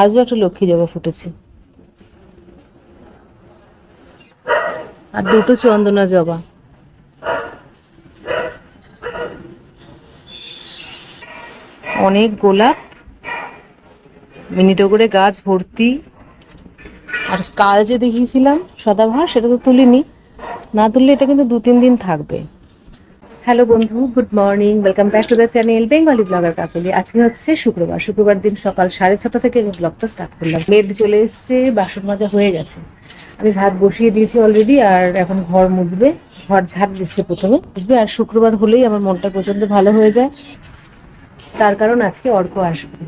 আজও একটা লক্ষ্মী জবা ফুটেছে। আর দুটো চন্দনা জবা। অনেক গোলাপ মিনিটো করে গাছ ভর্তি। আর কাল যে দেখিয়েছিলাম সদাভার সেটা তো তুলিনি। না তুললে এটা কিন্তু দু তিন দিন থাকবে। হ্যালো বন্ধু, good morning. Welcome back to the channel Bengali blogger Kakuli আজকে হচ্ছে শুক্রবার। শুক্রবার দিন সকাল সাড়ে ছটা থেকে আমি ব্লগটা স্টার্ট করলাম। মেদ চলে এসছে, বাসন মাজা হয়ে গেছে। আমি ভাত বসিয়ে দিয়েছি অলরেডি আর এখন ঘর মুছবে। ঘর ঝাড় দিচ্ছে প্রথমে বুঝবে আর শুক্রবার হলেই আমার মনটা প্রচণ্ড ভালো হয়ে যায়। তার কারণ আজকে অর্ক আসবে।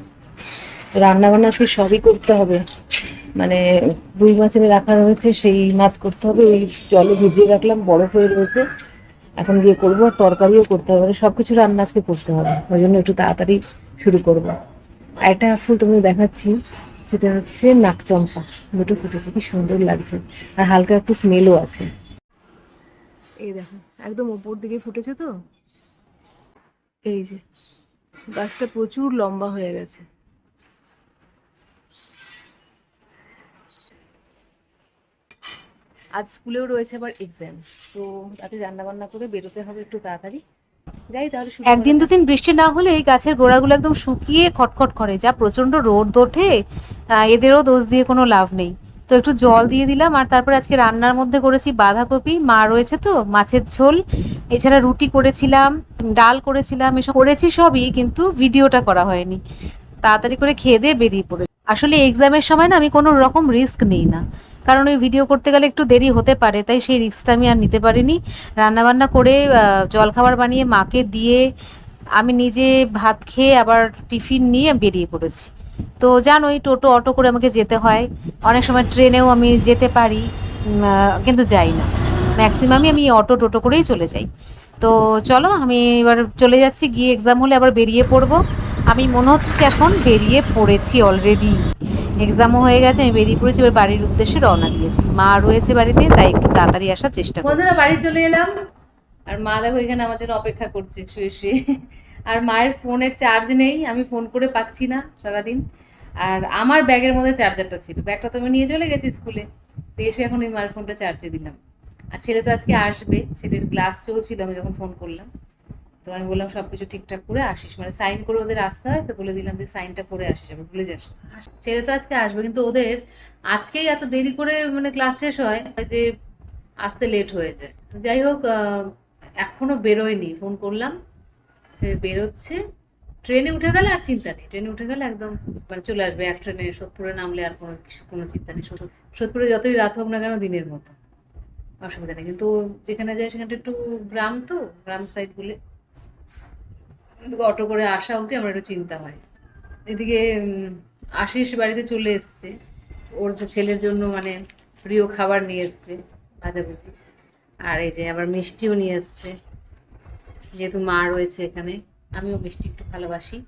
রান্না বান্না আজকে সবই করতে হবে। মানে রুই মাছ এনে রাখা রয়েছে, সেই মাছ করতে হবে। ওই জলে ভিজিয়ে রাখলাম, বরফ হয়ে রয়েছে। এখন গিয়ে করব, আর তরকারিও করতে হবে মানে সবকিছু রান্না আজকে করতে হবে। ওই জন্য একটু তাড়াতাড়ি শুরু করব। একটা ফুল তোমাকে দেখাচ্ছি, সেটা হচ্ছে নাকচম্পা। দুটো ফুটেছে, কি সুন্দর লাগছে। আর হালকা একটু স্মেলও আছে। এই দেখো, একদম ওপর দিকে ফুটেছে তো। এই যে, গাছটা প্রচুর লম্বা হয়ে গেছে। আজ স্কুলেও রয়েছে আবার এক্সাম তো তাতে রান্না বান্না করে বেরোতে হবে একটু তাড়াতাড়ি। একদিন দুদিন বৃষ্টি না হলে এই গাছের গোড়াগুলো একদম শুকিয়ে খটখট করে, যা প্রচণ্ড রোদ ওঠে এদেরও দোষ দিয়ে কোনো লাভ নেই। তো একটু জল দিয়ে দিলাম, আর তারপরে আজকে রান্নার মধ্যে করেছি বাঁধাকপি, মা রয়েছে তো, মাছের ঝোল, এছাড়া রুটি করেছিলাম, ডাল করেছিলাম, এসব করেছি সবই, কিন্তু ভিডিওটা করা হয়নি। তাড়াতাড়ি করে খেয়ে দিয়ে বেরিয়ে পড়ে আসলে এক্সামের সময় না আমি কোনো রকম রিস্ক নিই না। কারণ ওই ভিডিও করতে গেলে একটু দেরি হতে পারে, তাই সেই রিস্কটা আমি আর নিতে পারিনি। রান্নাবান্না করে জলখাবার বানিয়ে মাকে দিয়ে আমি নিজে ভাত খেয়ে আবার টিফিন নিয়ে বেরিয়ে পড়েছি। তো জানোই, টোটো, অটো করে আমাকে যেতে হয়। অনেক সময় ট্রেনেও আমি যেতে পারি কিন্তু যাই না। ম্যাক্সিমামই আমি অটো, টোটো করেই চলে যাই। তো চলো, আমি এবার চলে যাচ্ছি, গিয়ে এক্সাম হলে আবার বেরিয়ে পড়ব। আমি মনে হচ্ছে এখন বেরিয়ে পড়েছি অলরেডি এক্সামও হয়ে গেছে, আমি বেরিয়ে পড়েছি, এবার বাড়ির উদ্দেশ্যে রওনা দিয়েছি। মা রয়েছে বাড়িতে, তাই একটু তাড়াতাড়ি আসার চেষ্টা বন্ধুরা, বাড়ি চলে এলাম। আর মা দেখো এখানে আমার জন্য অপেক্ষা করছে, শুয়ে শুয়ে। আর মায়ের ফোনের চার্জ নেই, আমি ফোন করে পাচ্ছি না সারাদিন। আর আমার ব্যাগের মধ্যে চার্জারটা ছিল। ব্যাগটা তো আমি নিয়ে চলে গেছি স্কুলে। এসে এখন ওই মায়ের ফোনটা চার্জে দিলাম। আর ছেলে তো আজকে আসবে, ছেলের ক্লাস চলছিল, আমি যখন ফোন করলাম। তো আমি বললাম সব কিছু ঠিকঠাক করে আসিস। মানে সাইন করে ওদের আসতে হয় তো বলে দিলাম যে সাইনটা করে আসিস আবার ভুলে যাস। ছেলে তো আজকে আসবে কিন্তু ওদের আজকেই এত দেরি করে মানে ক্লাস শেষ হয় যে আসতে লেট হয়ে যায়। যাই হোক আহ, এখনও বেরোয়নি ফোন করলাম। বেরোচ্ছে। ট্রেনে উঠে গেলে আর চিন্তা নেই। ট্রেনে উঠে গেলে একদম মানে চলে আসবে এক ট্রেনে সোদপুরে নামলে আর কোনো কোনো চিন্তা নেই। সোদ- সোদপুরে যতই রাত হোক না কেন দিনের মতো। অসুবিধা নেই। কিন্তু যেখানে যায় সেখানটা একটু গ্রাম তো গ্রাম সাইড বলে। অটো করে আসা অবধি আমার একটু চিন্তা হয়। এদিকে আশিস বাড়িতে চলে এসছে। ওর ছেলের জন্য মানে প্রিয় খাবার নিয়ে এসছে, ভাজাভুজি। আর এই যে আবার মিষ্টিও নিয়ে এসছে। যেহেতু মা রয়েছে এখানে, আমিও মিষ্টি একটু ভালোবাসি।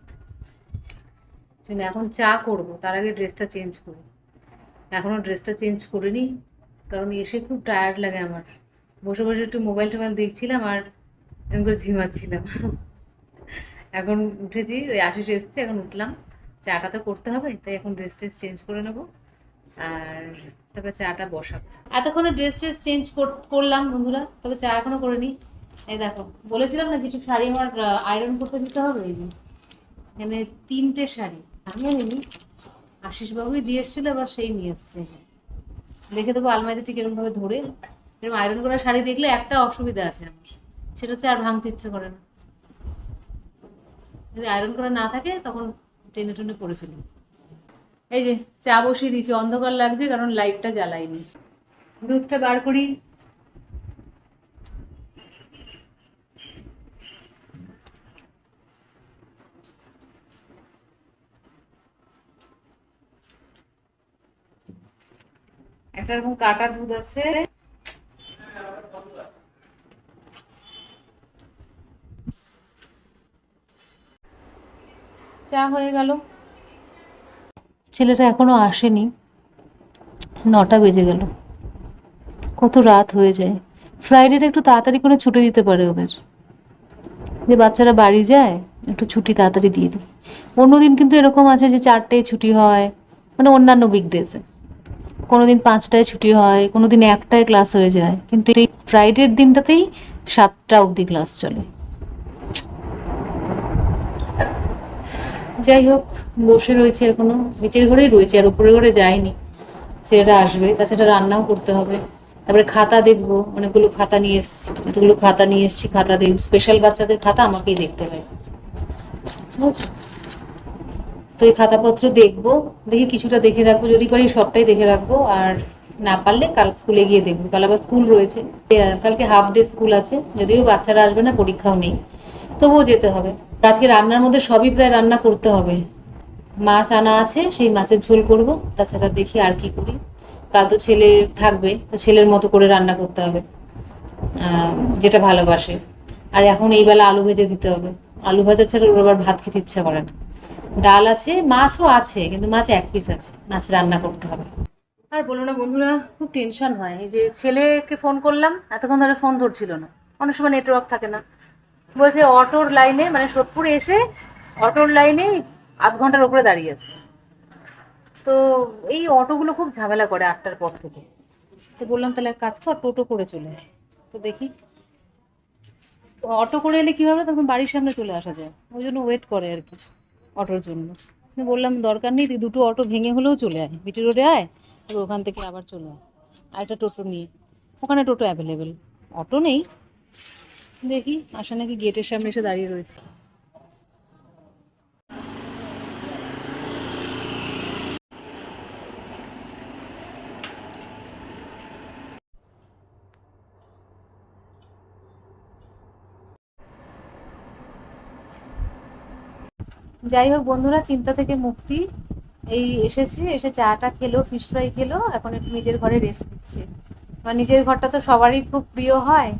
জন্য এখন চা করব, তার আগে ড্রেসটা চেঞ্জ করব। এখনও ড্রেসটা চেঞ্জ করিনি, কারণ এসে খুব টায়ার্ড লাগে আমার। বসে বসে একটু মোবাইল টোবাইল দেখছিলাম আর এরকম করে ঝিমাচ্ছিলাম। এখন উঠেছি, ওই আশিস এসছে, এখন উঠলাম। চাটা তো করতে হবে, তাই এখন ড্রেস ট্রেস চেঞ্জ করে নেব। আর তারপরে চাটা বসাবো। এতক্ষণে ড্রেস ট্রেস চেঞ্জ করলাম বন্ধুরা, তবে চা এখনও করিনি। এই দেখো, বলেছিলাম না কিছু শাড়ি আমার আয়রন করতে দিতে হবে, এই যে। এখানে তিনটে শাড়ি। আমি আনিনি আশিস বাবুই দিয়ে এসেছিল, আবার সেই নিয়ে এসছে। দেখে দেবো আলমারিতে ঠিক এরকমভাবে ধরে, এরকম আয়রন করা শাড়ি দেখলে একটা অসুবিধা আছে আমার। সেটা হচ্ছে আর ভাঙতে ইচ্ছে করে না। যদি আয়রন করা না থাকে, তখন টেনে টেনে পরে ফেলি। এই যে, চা বসিয়ে দিয়েছি, অন্ধকার লাগছে, কারণ লাইটটা জ্বালাইনি। দুধটা বার করি। একটা এরকম কাটা দুধ আছে। চা হয়ে গেল। ছেলেটা এখনও আসেনি। নটা বেজে গেল। কত রাত হয়ে যায়। ফ্রাইডেটা একটু তাড়াতাড়ি করে ছুটে দিতে পারে ওদের। যে বাচ্চারা বাড়ি যায়, একটু ছুটি তাড়াতাড়ি দিয়ে দিই। অন্যদিন কিন্তু এরকম আছে যে চারটেয় ছুটি হয় মানে অন্যান্য বিগ ডেসে কোনো দিন পাঁচটায় ছুটি হয় কোনো দিন একটায় ক্লাস হয়ে যায়। কিন্তু এই ফ্রাইডের দিনটাতেই সাতটা অবধি ক্লাস চলে। যাই হোক, বসে রয়েছে এখনও নিচের ঘরেই রয়েছে আর উপরের ঘরে যায়নি। ছেলেটা আসবে, তাছাড়া রান্নাও করতে হবে। তারপরে খাতা দেখব, অনেকগুলো খাতা নিয়ে এসছি। এতগুলো খাতা নিয়ে এসছি, খাতা দেখ স্পেশাল বাচ্চাদের খাতা আমাকেই দেখতে হয়? তো এই খাতাপত্র দেখব, দেখি কিছুটা দেখে রাখব। যদি পারি সবটাই দেখে রাখব, আর না পারলে কাল স্কুলে গিয়ে দেখব। কাল আবার স্কুল রয়েছে। কালকে হাফ ডে স্কুল আছে। যদিও বাচ্চারা আসবে না, পরীক্ষাও নেই। তবুও যেতে হবে। আজকে রান্নার মধ্যে সবই প্রায় রান্না করতে হবে। মাছ আনা আছে, সেই মাছের ঝোল করব। তাছাড়া দেখি আর কি করি। কাল তো ছেলে থাকবে, তো ছেলের মতো করে রান্না করতে হবে। যেটা ভালোবাসে। আর এখন এই বেলা আলু ভেজে দিতে হবে। আলু ভাজা ছাড়া ওর আবার ভাত খেতে ইচ্ছা করে না। ডাল আছে, মাছও আছে, কিন্তু মাছ এক পিস আছে। মাছ রান্না করতে হবে। আর বলো না বন্ধুরা, খুব টেনশন হয়। এই যে ছেলেকে ফোন করলাম, এতক্ষণ ধরে ফোন ধরছিল না। অনেক সময় নেটওয়ার্ক থাকে না। বলছে অটোর লাইনে মানে সোদপুরে এসে অটোর লাইনে আধ ঘণ্টার উপরে দাঁড়িয়ে আছে। তো এই অটোগুলো খুব ঝামেলা করে আটটার পর থেকে। তো বললাম, তাহলে কাজ কর, টোটো করে চলে তো দেখি, অটো করে এলে কী হবে? তখন বাড়ির সামনে চলে আসা যায়। ওই জন্য ওয়েট করে আর কি, অটোর জন্য। বললাম, দরকার নেই, তুই দুটো অটো ভেঙে হলেও চলে আয়। বিটি রোডে আয়, আর ওখান থেকে আবার চলে আয়। আর একটা টোটো নিয়ে। ওখানে টোটো অ্যাভেলেবেল অটো নেই। দেখি, আশা নাকি গেটের সামনে এসে দাঁড়িয়ে রয়েছে। যাই হোক বন্ধুরা, চিন্তা থেকে মুক্তি। এই এসেছে, এসে চাটা খেলো ফিশ ফ্রাই খেলো, এখন একটু নিজের ঘরে রেস্ট নিচ্ছে। আমার নিজের ঘরটা তো সবারই খুব প্রিয় হয়।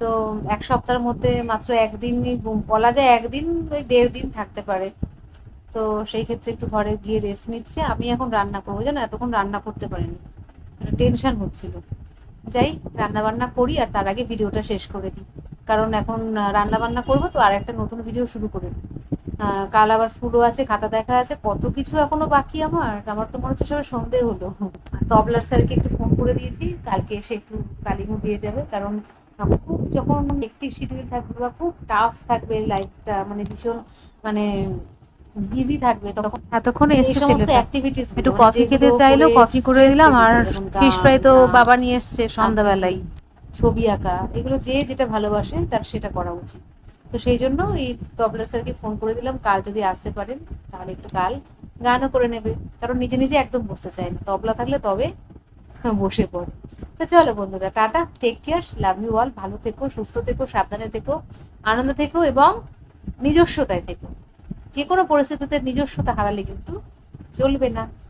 তো এক সপ্তাহের মধ্যে মাত্র একদিনই বলা যায় একদিন ওই দেড় দিন থাকতে পারে। তো সেই ক্ষেত্রে একটু ঘরে গিয়ে রেস্ট নিচ্ছে। আমি এখন রান্না করব, জানো? এতক্ষণ রান্না করতে পারিনি। টেনশন হচ্ছিল। যাই রান্না বান্না করি আর তার আগে ভিডিওটা শেষ করে দিই। কারণ এখন রান্না বান্না করব তো, আর একটা নতুন ভিডিও শুরু করে দিই। কাল আবার স্কুলও আছে, খাতা দেখা আছে, কত কিছু এখনও বাকি আমার? আমার তো মনে হচ্ছে সবাই সন্ধে হলো। তবলার স্যারকে একটু ফোন করে দিয়েছি। কালকে এসে একটু তালিমও দিয়ে যাবে, কারণ খুব যখন একটি শিডিউল থাকবে বা খুব টাফ থাকবে লাইফটা মানে ভীষণ মানে বিজি থাকবে তখন এতক্ষণ এসছে সমস্ত অ্যাক্টিভিটিস একটু কফি খেতে চাইলো কফি করে দিলাম আর ফিশ ফ্রাই তো বাবা নিয়ে এসছে সন্ধ্যাবেলায়। ছবি আঁকা এগুলো যে যেটা ভালোবাসে তার সেটা করা উচিত। তো সেই জন্য এই তবলার স্যারকে ফোন করে দিলাম কাল যদি আসতে পারেন তাহলে একটু কাল গানও করে নেবে। কারণ নিজে নিজে একদম বসতে চায় না। তবলা থাকলে তবে বসে পড়ে। তো চলো বন্ধুরা, tata take care love you all ভালো থেকো, সুস্থ থেকো, সাবধানে থেকো, আনন্দ থেকো এবং নিজস্বতায় থেকো। যে কোনো পরিস্থিতিতে নিজস্বতা হারালে কিন্তু চলবে না।